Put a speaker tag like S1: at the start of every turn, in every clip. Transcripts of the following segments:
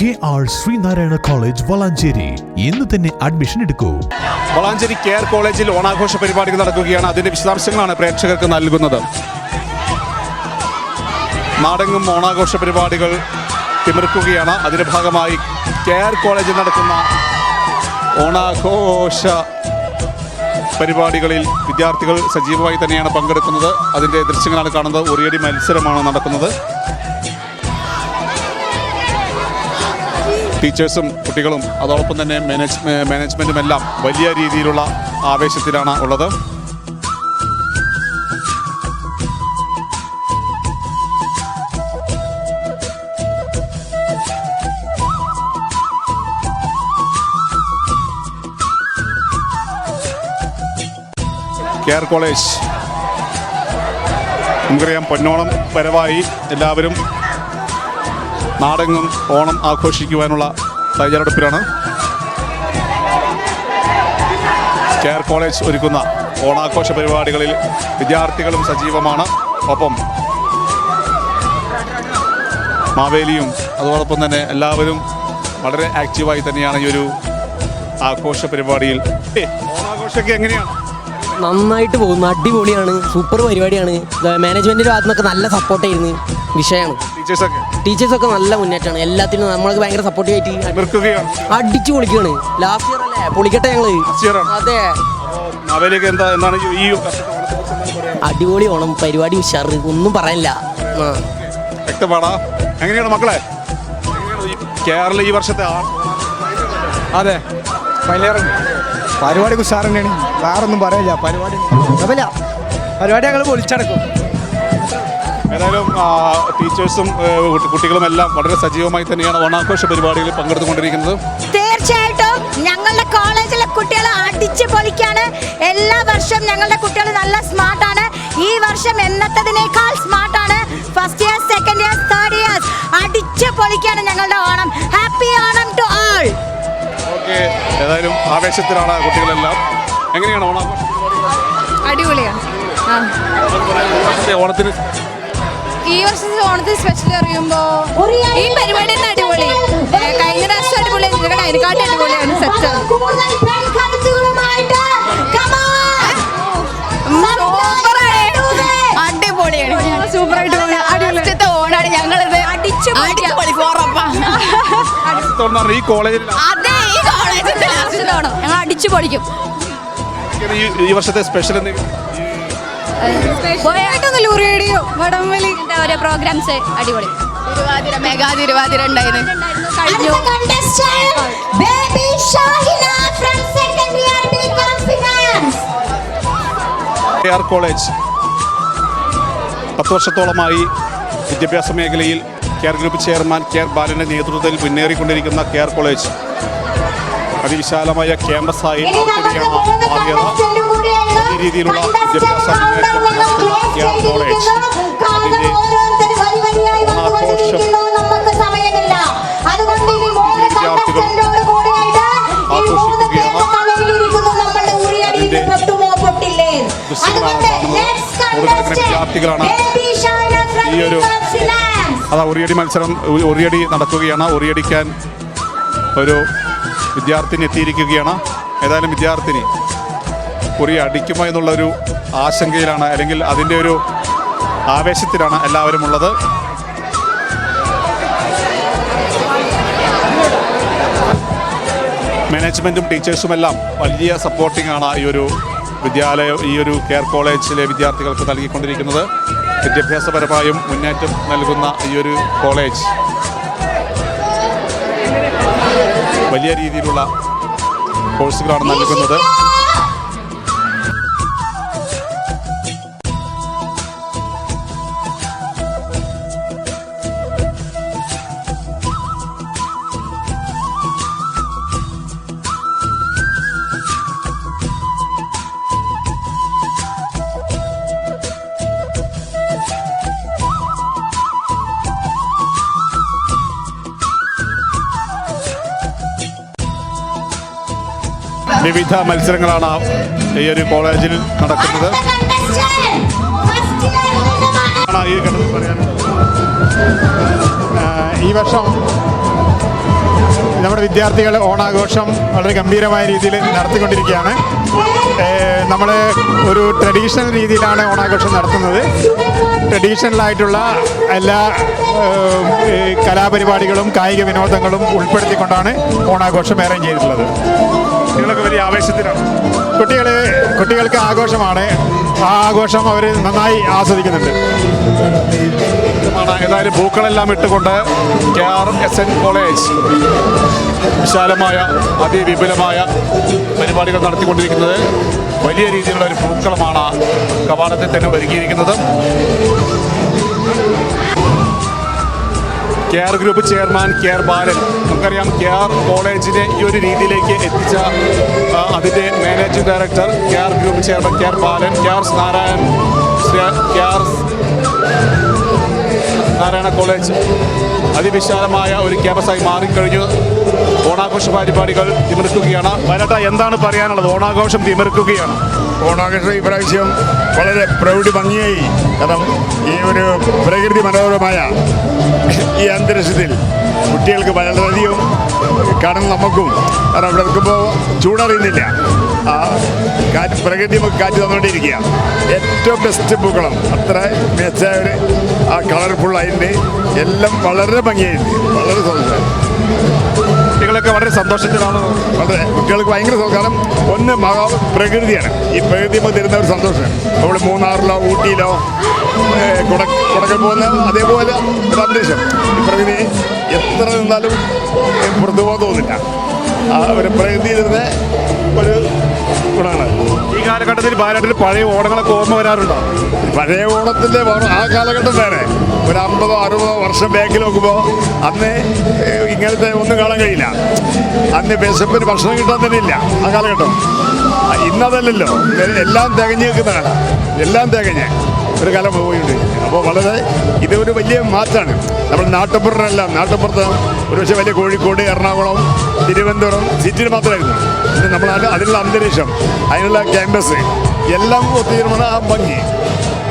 S1: K R Sreenarayana college Valanchery. ഇന്ന് തന്നെ admission എടുക്കൂ.
S2: വളാഞ്ചേരി കെയർ കോളേജിൽ ഓണാഘോഷ പരിപാടികൾ നടക്കുകയാണ്. അതിന്റെ വിശദാംശങ്ങളാണ് പ്രേക്ഷകർക്ക് നൽകുന്നത്. നാടെങ്ങും ഓണാഘോഷ പരിപാടികൾ തിമിർക്കുകയാണ്. അതിന്റെ ഭാഗമായി കെയർ കോളേജിൽ നടക്കുന്ന ഓണാഘോഷ പരിപാടികളിൽ വിദ്യാർത്ഥികൾ സജീവമായി തന്നെയാണ് പങ്കെടുക്കുന്നത്. അതിന്റെ ദൃശ്യങ്ങളാണ് കാണുന്നത്. ഒറിയടി മത്സരമാണ് നടക്കുന്നത്. ടീച്ചേഴ്സും കുട്ടികളും അതോടൊപ്പം തന്നെ മാനേജ് മാനേജ്മെന്റും എല്ലാം വലിയ രീതിയിലുള്ള ആവേശത്തിലാണ് ഉള്ളത്. കെയർ കോളേജ് നമുക്കറിയാം പൊന്നോണം വരവായി എല്ലാവരും നാടെങ്ങും ഓണം ആഘോഷിക്കുവാനുള്ള തയ്യാറെടുപ്പിലാണ്. കെയർ കോളേജ് ഒരുക്കുന്ന ഓണാഘോഷ പരിപാടികളിൽ വിദ്യാർത്ഥികളും സജീവമാണ്. ഒപ്പം മാവേലിയും അതോടൊപ്പം തന്നെ എല്ലാവരും വളരെ ആക്റ്റീവായി തന്നെയാണ് ഈ ഒരു ആഘോഷ പരിപാടിയിൽ. എങ്ങനെയാണ്?
S3: നന്നായിട്ട് പോകുന്നു. അടിപൊളിയാണ്. സൂപ്പർ പരിപാടിയാണ്. മാനേജ്മെന്റിന്റെ ഭാഗത്തുനിന്നൊക്കെ നല്ല സപ്പോർട്ടായിരുന്നു വിഷയമാണ്.
S2: ടീച്ചേഴ്സൊക്കെ.
S3: ടീച്ചേഴ്സൊക്കെ നല്ല മുന്നേറ്റമാണ്. എല്ലാത്തിനും നമ്മൾക്ക് ഭയങ്കര സപ്പോർട്ടീവ് ആയിട്ട് അടിച്ചു പൊളിക്കുകയാണ്. ലാസ്റ്റ് ഇയർ അല്ലേ? പൊളിക്കട്ടെ
S2: ഞങ്ങൾ.
S3: അതെ.
S2: എന്താ എന്താണ് ഈ-
S3: അടിപൊളി ഓണം പരിപാടി ഉഷാറ്. ഒന്നും പറയാനില്ല.
S2: വ്യക്തമാടാ എങ്ങനെയാണ് മക്കളെ? കേരള ഈ വർഷത്തെ
S4: അതെ. പരിപാടി ഉഷാർ തന്നെയാണ്. വേറൊന്നും പറയില്ല പരിപാടി പരിപാടി ഞങ്ങൾ പൊളിച്ചടക്കും.
S2: ഏതായാലും ടീച്ചേഴ്സും കുട്ടികളും എല്ലാം വളരെ സജീവമായി തന്നെയാണ് ഓണാഘോഷ പരിപാടിയിൽ പങ്കെടുത്തുകൊണ്ടിരിക്കുന്നത്.
S5: തീർച്ചയായിട്ടും ഞങ്ങളുടെ കോളേജിലെ കുട്ടികൾ അടിച്ചു പൊളിക്കാണ്. എല്ലാ വർഷവും ഞങ്ങളുടെ കുട്ടികൾ നല്ല സ്മാർട്ടാണ്. ഈ വർഷം എന്നത്തതിനേക്കാൾ സ്മാർട്ടാണ്. First year second year third year അടിച്ചു പൊളിക്കാണ് ഞങ്ങളുടെ Onam. Happy Onam to all
S2: okay. ഏതായാലും ആവേശത്തിലാണ് കുട്ടികളെല്ലാം. എങ്ങനെയാണ് ഓണാഘോഷ?
S6: അടിപൊളിയാണ്.
S2: ഓണത്തിന്
S6: ഈ വർഷത്തെ ഓണത്തിന് സ്പെഷ്യൽ അറിയുമ്പോൾ ഈ പരിപാടി തന്നെ അടിപൊളി. കഴിഞ്ഞ പ്രാവശ്യം അടിപൊളി. അതിനെക്കാട്ടി അടിപൊളിയാണ് സെറ്റ് അടിപൊളിയാണ്. സൂപ്പറായിട്ട് ഓണാണ് ഞങ്ങളിത്. അടിച്ചു
S2: തുറന്നാണ് ഈ കോളേജിൽ
S6: അതെ ഈ കോളേജിൽ ഞങ്ങൾ അടിച്ചു പൊളിക്കും
S2: ഈ വർഷത്തെ സ്പെഷ്യൽ എന്തെങ്കിലും?
S6: വടംവലി. ഓരോ പ്രോഗ്രാംസ് അടിപൊളി. തിരുവാതിര മെഗാ തിരുവാതിര ഉണ്ടായിരുന്നു കഴിഞ്ഞു
S2: ബേബി. ആർ കോളേജ് പത്ത് വർഷത്തോളമായി വിദ്യാഭ്യാസ മേഖലയിൽ care group chairman K R ബാലന്റെ നേതൃത്വത്തിൽ മുന്നേറിക്കൊണ്ടിരിക്കുന്ന കെയർ കോളേജ് അതിവിശാലമായ ക്യാമ്പസായി മാറിയത് ഈ രീതിയിലുള്ള വിദ്യാഭ്യാസ അതിന്റെ ഓണാഘോഷം വിദ്യാർത്ഥികൾ വിദ്യാർത്ഥികളാണ് ഈ ഒരു അതാ ഉറിയടി മത്സരം. ഉറിയടി നടക്കുകയാണ്. ഉറിയടിക്കാൻ ഒരു വിദ്യാർത്ഥിനി എത്തിയിരിക്കുകയാണ് ഏതായാലും വിദ്യാർത്ഥിനി ഉറി അടിക്കുമോ എന്നുള്ളൊരു ആശങ്കയിലാണ് അല്ലെങ്കിൽ അതിന്റെ ഒരു ആവേശത്തിലാണ് എല്ലാവരും ഉള്ളത്. മാനേജ്മെന്റും ടീച്ചേഴ്സുമെല്ലാം വലിയ സപ്പോർട്ടിംഗ് ആണ് ഈ ഒരു വിദ്യാലയ ഈ ഒരു കെയർ കോളേജിലെ വിദ്യാർത്ഥികൾക്ക് നൽകിക്കൊണ്ടിരിക്കുന്നത്. വിദ്യാഭ്യാസപരമായും മുന്നേറ്റം നൽകുന്ന ഈ ഒരു കോളേജ് വലിയ രീതിയിലുള്ള കോഴ്സുകളാണ് നൽകുന്നത്. വിവിധ മത്സരങ്ങളാണ് ഈ ഒരു കോളേജിൽ നടക്കുന്നത്. ഈ ഘട്ടത്തിൽ പറയാനുള്ളത്
S4: ഈ വർഷം
S7: വിദ്യാർത്ഥികൾ ഓണാഘോഷം വളരെ ഗംഭീരമായ രീതിയിൽ നടത്തിക്കൊണ്ടിരിക്കുകയാണ്. നമ്മൾ ഒരു ട്രഡീഷണൽ രീതിയിലാണ് ഓണാഘോഷം നടത്തുന്നത്. ട്രഡീഷണലായിട്ടുള്ള എല്ലാ കലാപരിപാടികളും കായിക വിനോദങ്ങളും ഉൾപ്പെടുത്തിക്കൊണ്ടാണ് ഓണാഘോഷം അറേഞ്ച് ചെയ്തിട്ടുള്ളത്.
S2: നിങ്ങളൊക്കെ വലിയ ആവേശത്തിലാണ്.
S7: കുട്ടികൾ കുട്ടികൾക്ക് ആഘോഷമാണ്. ആ ആഘോഷം അവർ നന്നായി ആസ്വദിക്കുന്നുണ്ട്.
S2: ആണ് ഏതായാലും പൂക്കളെല്ലാം ഇട്ടുകൊണ്ട് K R S N college വിശാലമായ അതിവിപുലമായ പരിപാടികൾ നടത്തിക്കൊണ്ടിരിക്കുന്നത്. വലിയ രീതിയിലുള്ള ഒരു പൂക്കളമാണ് കവാടത്തിൽ തന്നെ ഒരുക്കിയിരിക്കുന്നത്. K R group chairman K R Balan. നമുക്കറിയാം കെ ആർ കോളേജിനെ ഈ ഒരു രീതിയിലേക്ക് എത്തിച്ച അതിന്റെ managing director K R group chairman K R Balan K R Narayan K R Narayana college അതിവിശാലമായ ഒരു ക്യാമ്പസായി മാറിക്കഴിഞ്ഞു. ഓണാഘോഷ പരിപാടികൾ തിമിർക്കുകയാണ്. വരട്ട എന്താണ് പറയാനുള്ളത്? ഓണാഘോഷം തിമിർക്കുകയാണ്.
S7: ഓണാഘോഷം ഇപ്രാവശ്യം വളരെ പ്രൗഢി ഭംഗിയായി. കാരണം ഈ ഒരു പ്രകൃതി മനോഹരമായ ഈ അന്തരീക്ഷത്തിൽ കുട്ടികൾക്ക് വളരെയധികം കാണുന്ന നമുക്കും കാരണം ഇവിടെ നിൽക്കുമ്പോൾ ചൂടറിയുന്നില്ല. കാറ്റ് പ്രകൃതി നമുക്ക് കാറ്റ് തന്നുകൊണ്ടിരിക്കുക. ഏറ്റവും ബെസ്റ്റ് പൂക്കളം. അത്ര മെച്ചായ ഒരു ആ കളർഫുൾ അതിന്റെ എല്ലാം വളരെ ഭംഗിയായിട്ട് വളരെ സന്തോഷം.
S2: കുട്ടികളൊക്കെ വളരെ സന്തോഷത്തിലാണ്.
S7: വളരെ കുട്ടികൾക്ക് ഭയങ്കര കാരണം ഒന്ന് മഹാ പ്രകൃതിയാണ്. ഈ പ്രകൃതി നമുക്ക് തരുന്ന ഒരു സന്തോഷം. നമ്മൾ മൂന്നാറിലോ ഊട്ടിയിലോ കുട കുടക്കൽ പോകുന്ന അതേപോലെ ഒരു അന്തരീക്ഷം. ഈ പ്രകൃതി എത്ര നിന്നാലും തോന്നില്ല ആ ഒരു പ്രകൃതി തരുന്ന ഒരു ഗുണമാണ്.
S2: കാലഘട്ടത്തിൽ വയനാട്ടിൽ പഴയ ഓണങ്ങളൊക്കെ ഓർമ്മ വരാറുണ്ടോ?
S7: പഴയ ഓണത്തിന്റെ ആ കാലഘട്ടം വേറെ. ഒരു അമ്പതോ അറുപതോ വർഷം ബാക്കിൽ നോക്കുമ്പോൾ അന്ന് ഇങ്ങനത്തെ ഒന്നും കാണാൻ കഴിയില്ല. അന്ന് വിശപ്പിന് ഭക്ഷണം കിട്ടാൻ തന്നെ ഇല്ല ആ കാലഘട്ടം. ഇന്നതല്ലല്ലോ. എല്ലാം തികഞ്ഞ് നിൽക്കുന്നതാണ് എല്ലാം തികഞ്ഞ് ഒരു കാലം പോയിട്ടുണ്ട് അപ്പോൾ വളരെ ഇതൊരു വലിയ മാറ്റാണ്. നമ്മൾ നാട്ടുപുറമെല്ലാം നാട്ടുപുറത്ത് ഒരു പക്ഷേ വലിയ കോഴിക്കോട് എറണാകുളം തിരുവനന്തപുരം സിറ്റിയിൽ മാത്രമായിരുന്നു. നമ്മൾ അത് അതിനുള്ള അന്തരീക്ഷം അതിനുള്ള ക്യാമ്പസ്. എല്ലാം ഒത്തുചേരുമാണ് ആ ഭംഗി.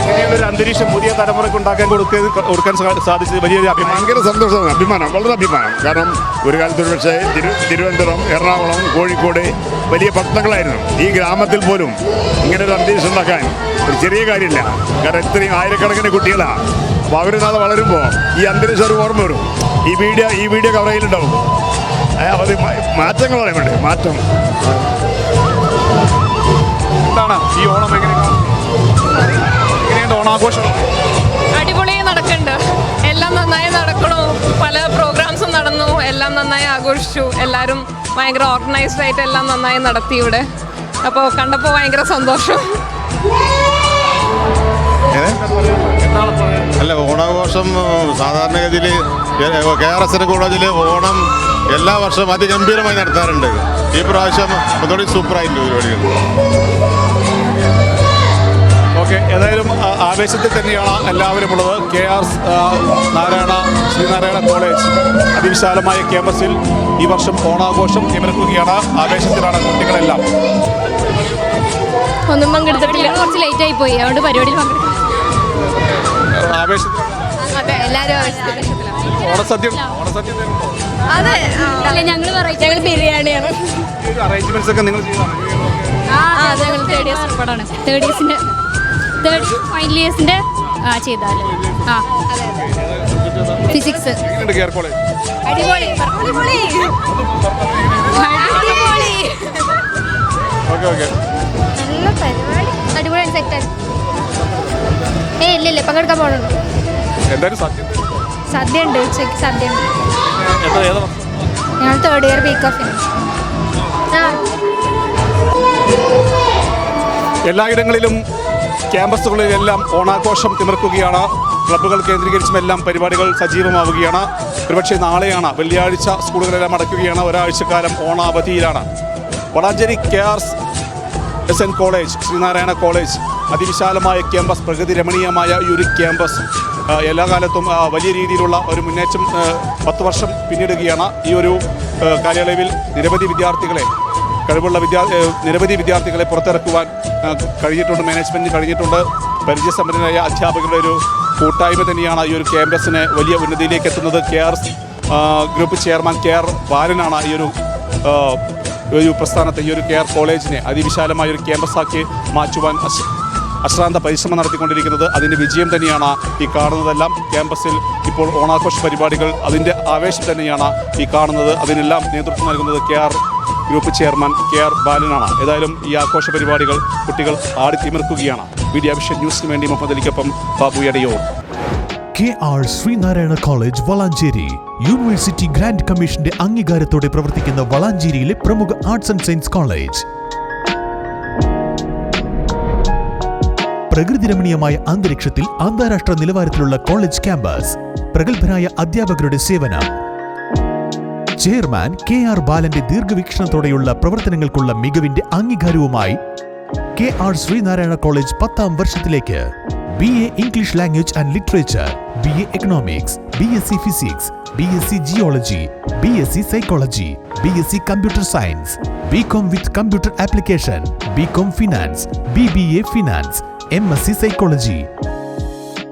S2: ഇങ്ങനെയുള്ള ഒരു അന്തരീക്ഷം പുതിയ തലമുറയ്ക്ക് ഉണ്ടാക്കാൻ കൊടുക്കാൻ കൊടുക്കാൻ സാധിച്ചത്? വലിയൊരു അഭിമാനം.
S7: ഭയങ്കര സന്തോഷമാണ് അഭിമാനം വളരെ അഭിമാനം. കാരണം ഒരു കാലത്ത് ഒരു പക്ഷേ തിരു തിരുവനന്തപുരം എറണാകുളം കോഴിക്കോട് വലിയ ഭക്തങ്ങളായിരുന്നു. ഈ ഗ്രാമത്തിൽ പോലും ഇങ്ങനെ ഒരു അന്തരീക്ഷം ഉണ്ടാക്കാൻ ഒരു ചെറിയ കാര്യമില്ല. കാരണം ഇത്രയും ആയിരക്കണക്കിന് കുട്ടികളാണ് അപ്പോൾ അവർ നാളെ വളരുമ്പോൾ ഈ അന്തരീക്ഷം ഒരു ഓർമ്മ വരും. ഈ വീഡിയോ ഈ വീഡിയോ കവറയിലുണ്ടാവും അത് മാറ്റങ്ങൾ പറയുന്നുണ്ട്. മാറ്റം.
S2: എന്താണ് ഈ ഓണം എങ്ങനെ എങ്ങനെയുണ്ട് ഓണാഘോഷം?
S6: അടിപൊളിയായി നടക്കുന്നുണ്ട് എല്ലാം നന്നായി നടക്കണു. പല പ്രോഗ്രാംസും നടന്നു. എല്ലാം നന്നായി ആഘോഷിച്ചു. എല്ലാവരും ഭയങ്കര ഓർഗനൈസ്ഡ് ആയിട്ട് എല്ലാം നന്നായി നടത്തി ഇവിടെ. അപ്പോൾ കണ്ടപ്പോൾ ഭയങ്കര സന്തോഷം.
S8: ഉം, സാധാരണഗതിയിൽ കെ ആർ എസ് എൻ കോളേജിൽ ഓണം എല്ലാ വർഷവും അതിഗംഭീരമായി നടത്താറുണ്ട്. ഈ പ്രാവശ്യം ഒന്നുകൂടി സൂപ്പറായിട്ടുണ്ട് പരിപാടികൾ
S2: ഓക്കെ ഏതായാലും ആവേശത്തിൽ തന്നെയാണ് എല്ലാവരും ഉള്ളത്. K R Narayana Sreenarayana college അതിവിശാലമായ ക്യാമ്പസിൽ ഈ വർഷം ഓണാഘോഷം തിമിർക്കുകയാണ് ആവേശത്തിലാണ് കുട്ടികളെല്ലാം.
S6: ഒന്നും പങ്കെടുത്തിട്ടില്ല. കുറച്ച് ലേറ്റ് ആയി പോയി. അതുകൊണ്ട് പരിപാടി പങ്കെടുക്കും
S2: ആവേശത്തിൽ
S6: അതെ എല്ലാവരും
S2: ഓണസദ്യ ഓണസദ്യ
S6: അതെ. അല്ല ഞങ്ങൾ ഞങ്ങൾ ബിരിയാണിയാണ്.
S2: അറേഞ്ച്മെന്റ്സ് ഒക്കെ നിങ്ങൾ
S6: ആ ഞങ്ങൾ തേർഡ് ഇയേഴ്സ് ഉൾപ്പെടാണ് തേർഡ് ഇയേഴ്സിന്റെ തേർഡ് ഫൈനൽ ഇയേഴ്സിന്റെ ആ ചെയ്താൽ. ആ. ഫിസിക്സ് അടിപൊളി. അടിപൊളി. അടിപൊളി.
S2: Okay okay.
S6: നല്ല പരിപാടി. അടിപൊളിയാണ് സെറ്റാണ് ഏ ഇല്ല ഇല്ല പങ്കെടുക്കാൻ പോകണുണ്ട്
S2: എന്തായാലും സദ്യ.
S6: സദ്യ ഉണ്ട് ഉച്ചയ്ക്ക് സദ്യ. ഉണ്ട്
S2: എത്ര ഏതാ? വർഷം?
S6: ഞങ്ങൾ തേർഡ് ഇയർ ബി കോഫി ആ.
S2: എല്ലായിടങ്ങളിലും ക്യാമ്പസുകളിലെല്ലാം ഓണാഘോഷം തിമിർക്കുകയാണ് ക്ലബ്ബുകൾ കേന്ദ്രീകരിച്ചും എല്ലാം പരിപാടികൾ സജീവമാവുകയാണ്. ഒരുപക്ഷെ നാളെയാണ് വെള്ളിയാഴ്ച സ്കൂളുകളെല്ലാം അടയ്ക്കുകയാണ് ഒരാഴ്ചക്കാലം ഓണാവധിയിലാണ്. Valanchery K R S N college Sreenarayana college അതിവിശാലമായ ക്യാമ്പസ് പ്രകൃതി രമണീയമായ ഈ ഒരു ക്യാമ്പസ് എല്ലാ കാലത്തും വലിയ രീതിയിലുള്ള ഒരു മുന്നേറ്റം പത്ത് വർഷം പിന്നിടുകയാണ് ഈ ഒരു കാലയളവിൽ നിരവധി വിദ്യാർത്ഥികളെ കഴിവുള്ള വിദ്യാ നിരവധി വിദ്യാർത്ഥികളെ പുറത്തിറക്കുവാൻ കഴിഞ്ഞിട്ടുണ്ട് മാനേജ്മെന്റിന് കഴിഞ്ഞിട്ടുണ്ട്. പരിചയസമ്പന്നരായ അധ്യാപകരുടെ ഒരു കൂട്ടായ്മ തന്നെയാണ് ഈ ഒരു ക്യാമ്പസിനെ വലിയ ഉന്നതിയിലേക്ക് എത്തുന്നത്. K R group chairman K R ബാലനാണ് ഈ ഒരു ഒരു പ്രസ്ഥാനത്തെ ഈ ഒരു കെ ആർ കോളേജിനെ അതിവിശാലമായ ഒരു ക്യാമ്പസാക്കി മാറ്റുവാൻ അശ്രാന്ത പരിശ്രമം നടത്തിക്കൊണ്ടിരിക്കുന്നത് അതിന്റെ വിജയം തന്നെയാണ് ഈ കാണുന്നതെല്ലാം. ക്യാമ്പസിൽ ഇപ്പോൾ ഓണാഘോഷ പരിപാടികൾ അതിന്റെ ആവേശം തന്നെയാണ് ഈ കാണുന്നത്. അതിനെല്ലാം നേതൃത്വം നൽകുന്നത് K R group chairman K R ബാലനാണ്. ഏതായാലും ഈ ആഘോഷ പരിപാടികൾ കുട്ടികൾ ആടിത്തിമിർക്കുകയാണ് മീഡിയ വിഷൻ ന്യൂസിന് വേണ്ടി മുഹമ്മദ് അലിക്കൊപ്പം Babu എടയോ
S1: K R Sreenarayana college Valanchery. University grant കമ്മീഷന്റെ അംഗീകാരത്തോടെ പ്രവർത്തിക്കുന്ന വളാഞ്ചേരിയിലെ പ്രമുഖ ആർട്സ് ആൻഡ് സയൻസ് കോളേജ്. പ്രകൃതിരമണീയമായ അന്തരീക്ഷത്തിൽ അന്താരാഷ്ട്ര നിലവാരത്തിലുള്ള കോളേജ് ക്യാമ്പസ്. പ്രഗത്ഭരായ അധ്യാപകരുടെ സേവനം. ചെയർമാൻ കെ ആർ ബാലന്റെ ദീർഘവീക്ഷണത്തോടെയുള്ള പ്രവർത്തനങ്ങൾക്കുള്ള മികവിന്റെ അംഗീകാരവുമായി കെ ആർ ശ്രീനാരായണ കോളേജ് പത്താം വർഷത്തിലേക്ക്. B A English language and literature B A economics B S C physics B S C geology B S C psychology B S C computer science B com with computer application B com finance B B A finance M S C psychology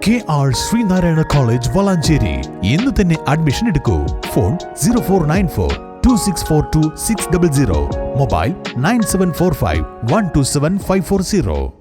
S1: K R Sreenarayana college Valanchery ഇന്ന് തന്നെ admission എടുക്കൂ. Phone zero four nine four two six four two six double zero mobile nine seven four five one two seven five four zero